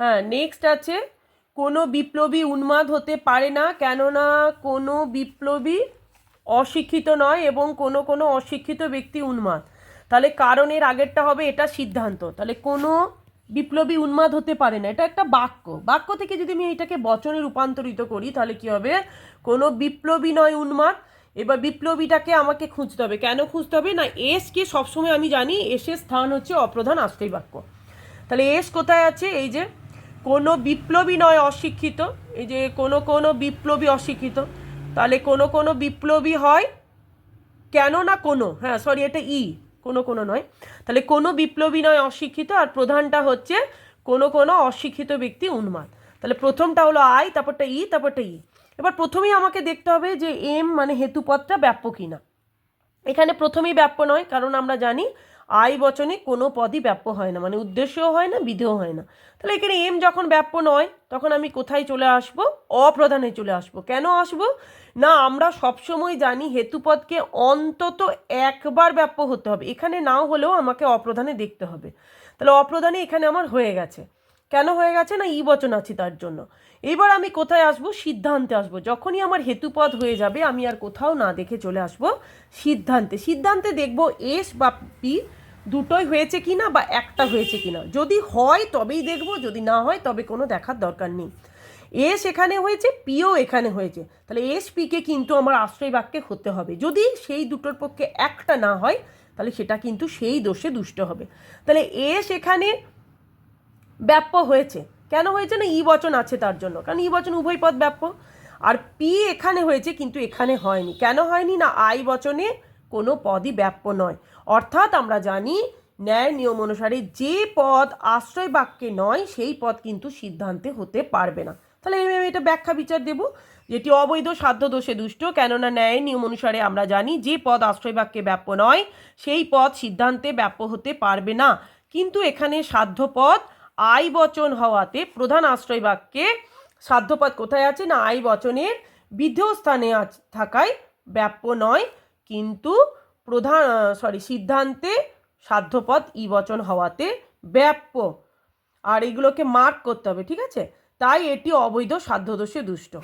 হ্যাঁ নেক্সট আছে, কোনো বিপ্লবী উন্মাদ হতে পারে না, কেননা কোনো বিপ্লবী অশিক্ষিত নয় এবং কোনো কোনো অশিক্ষিত ব্যক্তি উন্মাদ। তাহলে কারণের আগেরটা হবে এটা সিদ্ধান্ত। তাহলে কোনো বিপ্লবী উন্মাদ হতে পারে না, এটা একটা বাক্য। বাক্য থেকে যদি আমি এটাকে বচনে রূপান্তরিত করি, তাহলে কি হবে? কোনো বিপ্লবী নয় উন্মাদ, এবার বিপ্লবীটাকে আমাকে খুঁজতে হবে। কেন খুঁজতে হবে? না এসকে সবসময় আমি জানি এসের স্থান হচ্ছে অপ্রধান আশ্রয় বাক্য তাহলে এস কোথায় আছে? এই যে কোনো বিপ্লবী নয় অশিক্ষিত। এই যে কোনো কোনো বিপ্লবী অশিক্ষিত। তাহলে কোনো কোনো বিপ্লবী হয় কেন না কোনো? হ্যাঁ সরি এটা ই। কোনো কোনো নয়। তাহলে কোনো বিপ্লবী নয় অশিক্ষিত, আর প্রধানটা হচ্ছে কোনো কোনো অশিক্ষিত ব্যক্তি উন্মাদ। তাহলে প্রথমটা হলো আই, তারপরটা ই তারপরটা ই। এবার প্রথমেই আমাকে দেখতে হবে যে এম মানে হেতুপদটা ব্যাপ্য কিনা। এখানে প্রথমেই ব্যাপ্য নয়, কারণ আমরা জানি আই বচনে কোনো পদই ব্যাপ্য হয় না মানে উদ্দেশ্যও হয় না, বিধেও হয় না। তাহলে এখানে এম যখন ব্যাপ্য নয়, তখন আমি কোথায় চলে আসব? অপ্রধানে চলে আসব। কেন আসব? না, আমরা সবসময় জানি হেতুপদকে অন্তত একবার ব্যাপ্য হতে হবে। এখানে নাও হলেও আমাকে অপ্রধানে দেখতে হবে। তাহলে অপ্রধানে এখানে আমার হয়ে গেছে। কেন হয়ে গেছে না ই বচন আছে তার জন্য? এবার আমি কোথায় আসব? সিদ্ধান্তে আসব। যখনই আমার হেতুপদ হয়ে যাবে, আমি আর কোথাও না দেখে চলে আসব সিদ্ধান্তে। সিদ্ধান্তে দেখব এস বা পি দুটোই হয়েছে কি না বা একটা হয়েছে কি না যদি হয়, তবেই দেখব। যদি না হয়, তবে কোনো দেখার দরকার নেই। এস এখানে হয়েছে, পিও এখানে হয়েছে। তাহলে এস পিকে কিন্তু আমার আশ্রয় বাক্যে হতে হবে। যদি সেই দুটোর পক্ষে একটা না হয়, তাহলে সেটা কিন্তু সেই দোষে দুষ্ট হবে। তাহলে এস এখানে ব্যাপ্য হয়েছে। কেন হয়েছে না ই বচন আছে তার জন্য? কারণ ই বচন উভয় পদ ব্যাপ্য। আর পি এখানে হয়েছে কিন্তু এখানে হয়নি। কেন হয়নি না আই বচনে কোনো পদই ব্যাপ্য নয়। অর্থাৎ আমরা জানি ন্যায় নিয়ম অনুসারে যে পদ আশ্রয় বাক্যে নয়, সেই পদ কিন্তু সিদ্ধান্তে হতে পারবে না। তাহলে আমি এটা ব্যাখ্যা বিচার দেব। যেটি অবৈধ, সাধ্য, দোষে দুষ্ট। কেননা ন্যায় নিয়ম অনুসারে আমরা জানি যে পদ আশ্রয় বাক্যে ব্যাপ্য নয়, সেই পদ সিদ্ধান্তে ব্যাপ্য হতে পারবে না। কিন্তু এখানে সাধ্য পদ আই বচন হওয়াতে প্রধান আশ্রয় বাক্যে সাধ্যপদ কোথায় আছে? না আই বচনের বিধেয় স্থানে থাকায় ব্যাপ্য নয়, কিন্তু প্রধান সরি সিদ্ধান্তে সাধ্যপদ ই বচন হওয়াতে ব্যাপ্য। আর এগুলোকে মার্ক করতে হবে, ঠিক আছে? তাই এটি অবৈধ, সাধ্যদোষে দুষ্ট।